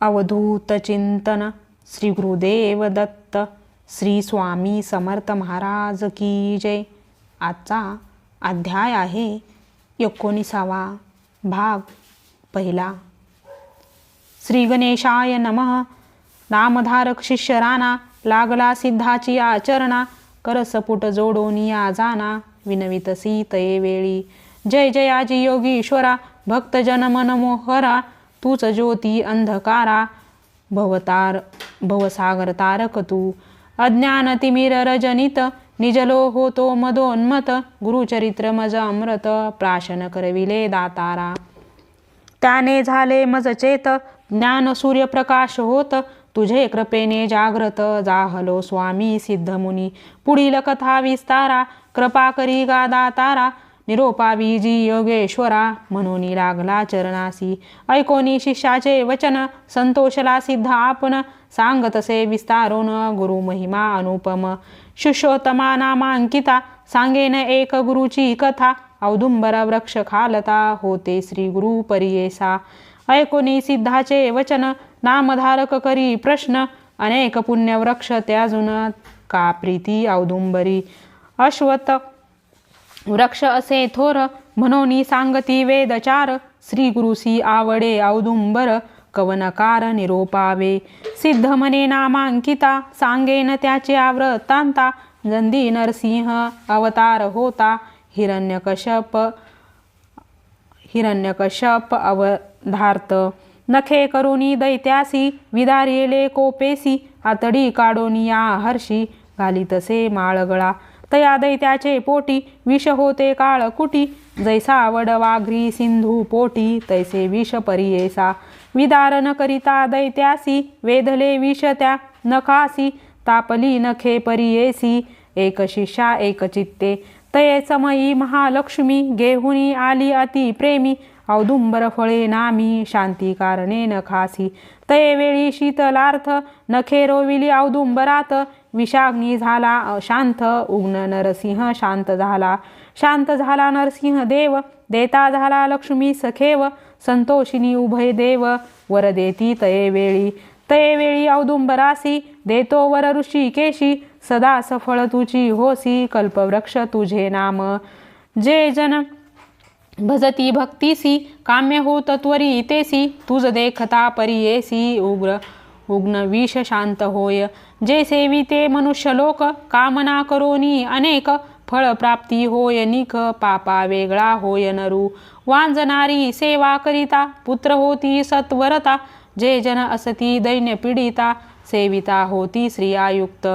अवधूत चिंतन श्री गुरुदेव दत्त श्री स्वामी समर्थ महाराज की जय। आजचा अध्याय आहे एकोणीसावा भाग पहिला। श्री गणेशाय नमः। नामधारक शिष्य राणा लागला सिद्धाची आचरणा करसपुट जोडोनिया जाना विनवित सीतये वेळी। जय जयाजी योगीश्वरा भक्तजन मनमोहरा। तूच ज्योती अंधकारा भवतार भवसागर तारक तू. अज्ञान तिमिर रजनित निजलो होतो मदोन्मत गुरुचरित्र मज अमृत प्राशन करविले दातारा. त्याने झाले मज चेत ज्ञान सूर्यप्रकाश होत तुझे कृपेने जाग्रत जाहलो स्वामी सिद्धमुनी पुढील कथा विस्तारा कृपा करी गा दातारा निरोपावी जी योगेश्वरा म्हणून लागला चरणासी। ऐकोनी शिष्याचे वचन संतोषला सिद्ध आपण सांगतसे विस्तारोन गुरु महिमा अनुपम। शिष्योत्तमा नामांकिता सांगेन एक गुरुची कथा। औदुंबर वृक्ष खालता होते श्री गुरु परियेसा। ऐकोनी सिद्धाचे वचन नामधारक करी प्रश्न। अनेक पुण्यवृक्ष त्याजून का प्रीती औदुंबरी। अश्वत वृक्ष असे थोर म्हणून सांगती वेदचार. श्री गुरुसी आवडे औदुंबर कवनकार निरोपावे. सिद्ध मने नामांकिता सांगेन त्याचे आव्रतांता जंदी नरसिंह अवतार होता हिरण्यकशप हिरण्यकशप अवधार्त. नखे करुणी दैत्यासी विदारिले कोपेसी आतडी काढोनिया हर्षी घालितसे माळगळा. तया दैत्याचे पोटी विष होते काळ कुटी. जैसा वडवाघ्री सिंधू पोटी तैसे विष परियेसा. विदारण करिता दैत्यासी वेधले विष त्या नखासी. तापली नखे परियेसी एक शिष्या एक चित्ते. तये समयी महालक्ष्मी गेहुनी आली अति प्रेमी. औदुंबर फळे नामी शांती कारणे नखासी. तये वेळी शीतलार्थ नखे रोविली औदुंबरात. विषाग्नी झाला शांत उग्न नरसिंह शांत झाला. शांत झाला नरसिंह देव देता झाला लक्ष्मी सखेव संतोषिनी उभय देव वर देती तये वेळी. तये वेळी औदुंबरासी देतो वर ऋषी केशी सदा सफळ तुझी होसी कल्पवृक्ष तुझे नाम. जे जन भजती भक्तीसी काम्य हो त्वरी तेसी तुझ देखता परियेसी उग्र उग्न विष शांत होय जे सेविते मनुष्यलोक कामना करोनी अनेक फळ प्राप्ती होय निख पापा वेगळा होय नरू वांजनारी सेवा करिता पुत्र होती सत्वरता जे जन असती दैन्य पीडिता सेविता होती श्रियायुक्त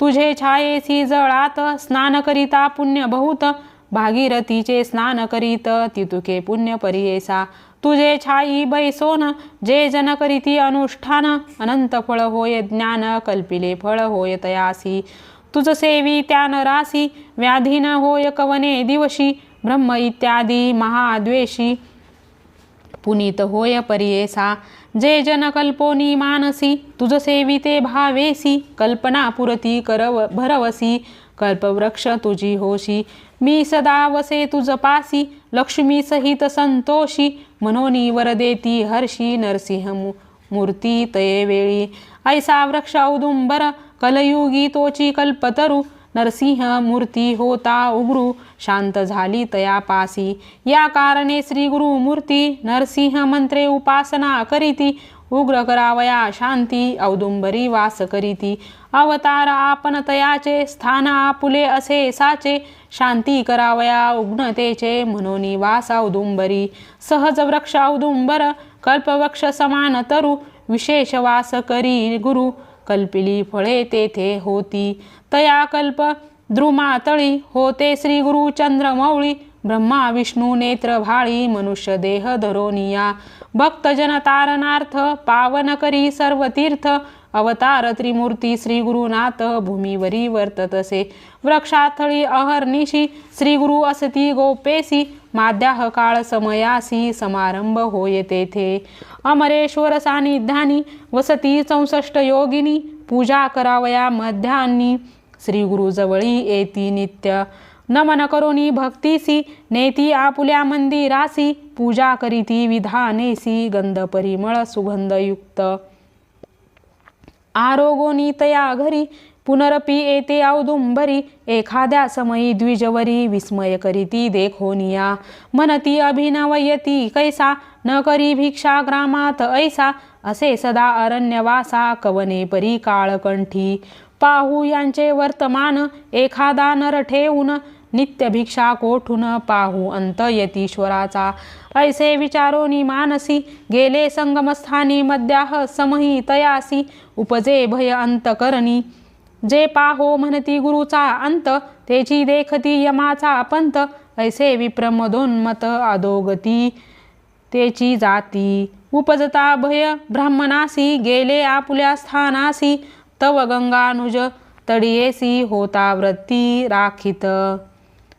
तुझे छायेसी जळात स्नान करिता पुण्य बहुत भागीरथीचे स्नान करीत तितुके पुण्य परियेसा तुझे छाई बैसोन जे जन करीती अनुष्ठान अनंत फळ होय ज्ञान कल्पिले फळ होय तयासी. तुझ सेवी त्यान रासी व्याधीन होय कवने दिवशी ब्रह्म इत्यादी महाद्वेषी. पुनीत होय परियेसा जे जन कल्पोनी मानसी तुझ सेविते भावेसी कल्पना पुरती करव भरवसी. कल्पवृक्ष तुझी होशी. मी सदा वसे तुझ पासी. लक्ष्मी सहित संतोषी. मनोनी वर देती हर्षी नरसिंह मूर्ती तये वेळी. ऐसा वृक्ष औदुंबर कलयुगी तोची कल्पतरू. नरसिंह मूर्ती होता उग्रू शांत झाली तया पासी. या कारणे श्री गुरु मूर्ती. नरसिंह मंत्रे उपासना करीती. उग्र करावया शांती औदुंबरी वास करीती. अवतार आपण तयाचे स्थान आपुले असे साचे. शांती करावया उग्नतेचे म्हणून वास औदुंबरी. सहज वृक्ष औदुंबर कल्पवृक्ष समान तरु. विशेष वास करी गुरु कल्पिली फळे तेथे होती. तया कल्प द्रुमातळी होते श्री गुरु चंद्रमौळी. ब्रह्मा विष्णू नेत्र भाळी मनुष्य देह धरोनिया भक्तजन तारणार्थ पावन करी सर्व तीर्थ. अवतार त्रिमूर्ती श्री गुरुनाथ भूमीवरी वर्ततसे. वृक्षाथळी अहर्निशी श्रीगुरु असती गोपेसी माध्याह काळ समयासी समारंभ होय तेथे. अमरेश्वर सानिध्यानी वसती चौसष्ट योगिनी पूजा करावया मध्यान्नी श्रीगुरुजवळी येती नित्य. नमन करोनी भक्तीसी नेती आपुल्या मंदिरासी पूजा करीती विधानेसी गंध परिमळ सुगंधयुक्त. आरोगोनीतया घरी पुनरपी येते औदुंबरी एखाद्या समयी द्विजवरी विस्मय करीती देखोनिया. मनती अभिनवयती कैसा न करी भिक्षा ग्रामात ऐसा असे सदा अरण्यवासा कवने परी काळकंठी. पाहू यांचे वर्तमान एखादा नर ठेवून नित्यभिक्षा कोठून पाहू अंत यतीश्वराचा? ऐसे विचारोनी मानसी गेले संगमस्थानी मद्याह समही तयासी उपजे भय अंतकरणी. जे पाहो म्हणती गुरुचा अंत तेची देखती यमाचा पंत ऐसे विप्रमदोन्मत अधोगती. तेची जाती उपजता भय ब्राह्मणासी गेले आपुल्या स्थानासी तव गंगानुज तडियेसी होता वृत्ती राखित.